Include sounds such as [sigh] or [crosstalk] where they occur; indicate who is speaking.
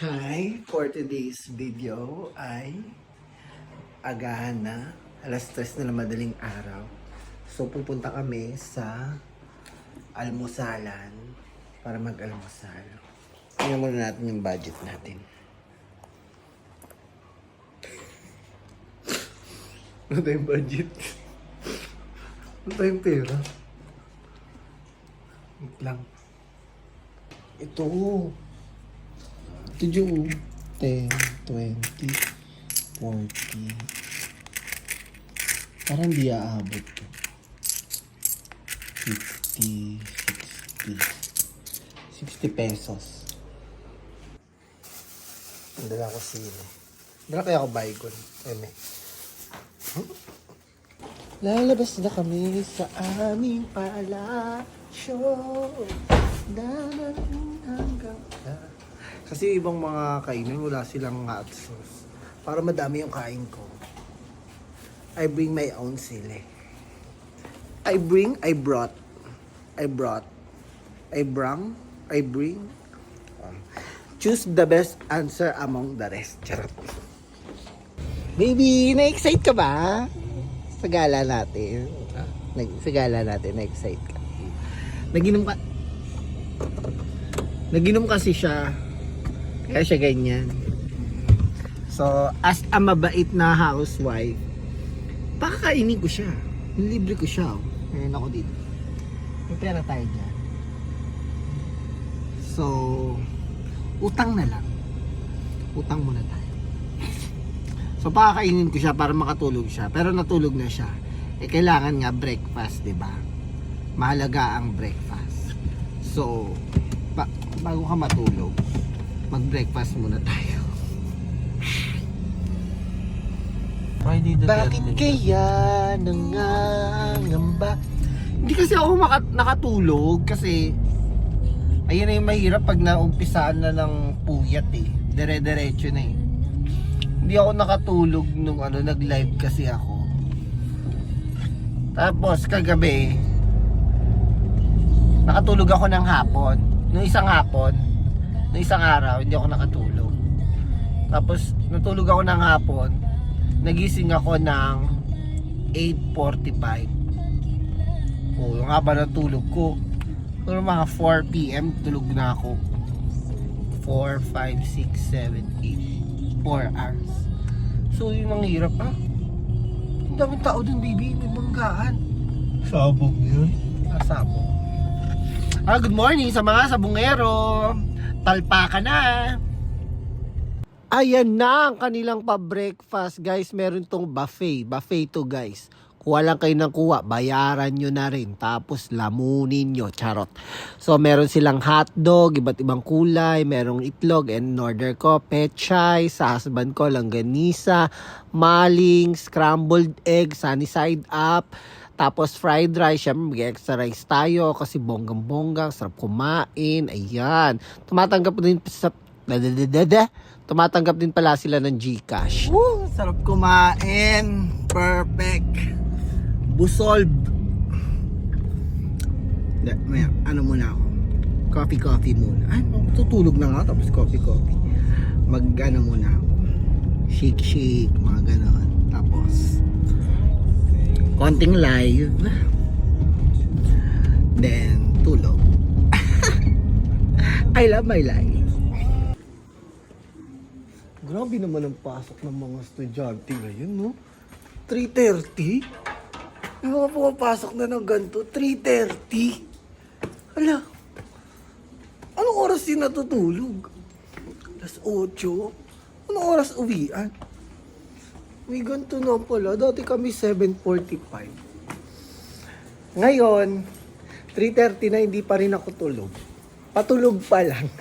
Speaker 1: Hi! For today's video ay agahan na. Alas 3 na ng madaling araw. So pupunta kami sa almusalan para mag-almusal. Tingnan muna natin yung budget natin. Ano tayong budget? Ano tayong pera? Wait lang. Ito. Ito yung 10, 20, 40. Parang di aabot to. 50, 60. 60 pesos. Dala ko sili. Dala kaya ako baygon. Eme. [laughs] Lalabas na kami sa aming palasyo. Darating hanggang. Kasi ibang mga kainan, wala silang hot sauce. Para madami yung kain ko. I bring my own sili. I bring, I brought. I brought. I brang, I bring. Choose the best answer among the rest. Charot. Baby, na-excite ka ba? Sa gala natin. Nag- Sa gala natin, na-excite ka. Naginom ka... Naginom kasi siya. Kaya siya ganyan. So, as a mabait na housewife, pakakainin ko siya. Libre ko siya. Oh. Ngayon ako dito. May pera tayo dyan. So, utang na lang. Utang muna tayo. So, pakakainin ko siya para makatulog siya. Pero natulog na siya. Eh, kailangan nga breakfast, di ba? Mahalaga ang breakfast. So, pa- bago ka matulog, mag-breakfast muna tayo.
Speaker 2: Friday the
Speaker 1: Bakit
Speaker 2: 13th.
Speaker 1: kaya nangangamba? Hindi kasi ako maka- nakatulog kasi ayun na yung mahirap pag naumpisaan na ng puyat eh. Dire-diretso na eh. Hindi ako nakatulog nung ano, nag-live kasi ako. Tapos kagabi, nakatulog ako ng hapon. Nung isang hapon, nung isang araw, hindi ako nakatulog. Tapos natulog ako ng hapon, nagising ako ng 8.45. O, yung haba tulog ko. Pero mga 4 p.m. tulog na ako. 4, 5, 6, 7, 8. 4 hours. So, yun ang hirap ha. Ang daming tao dun, baby. May banggaan.
Speaker 2: Sabog yun.
Speaker 1: Asabo. Ah, good morning sa mga sabungero. Talpa ka na. Ayan na ang kanilang pa-breakfast, guys. Meron tong buffet. Buffet to, guys. Kuha lang kayo ng kuha, bayaran nyo na rin. Tapos lamunin nyo, charot. So, meron silang hotdog, iba't ibang kulay, merong itlog, and order ko, pechay, sa husband ko, langganisa, maling, scrambled egg, sunny side up, tapos fried rice, syempre mag extra rice tayo kasi bonggang-bonggang, sarap kumain, ayan. Tumatanggap din sa, dadadadada, tumatanggap din pala sila ng Gcash. Woo, sarap kumain, perfect. Busolb. Da, maya, ano muna ako? Coffee, coffee muna. Ay, tutulog na nga, tapos coffee, coffee. Mag, ano muna ako? Shake, shake, mga ganon. Konting live. Then, tulog. [laughs] I love my life. Grabe naman ang pasok ng mga estudyante ngayon, no? 3.30? May mga pumapasok na ng ganito, 3.30? Hala, anong oras din natutulog? Alas 8? Anong oras uwian? May ganito na pala. Dati kami 7.45. Ngayon, 3.30 na hindi pa rin ako tulog. Patulog pa lang. [laughs]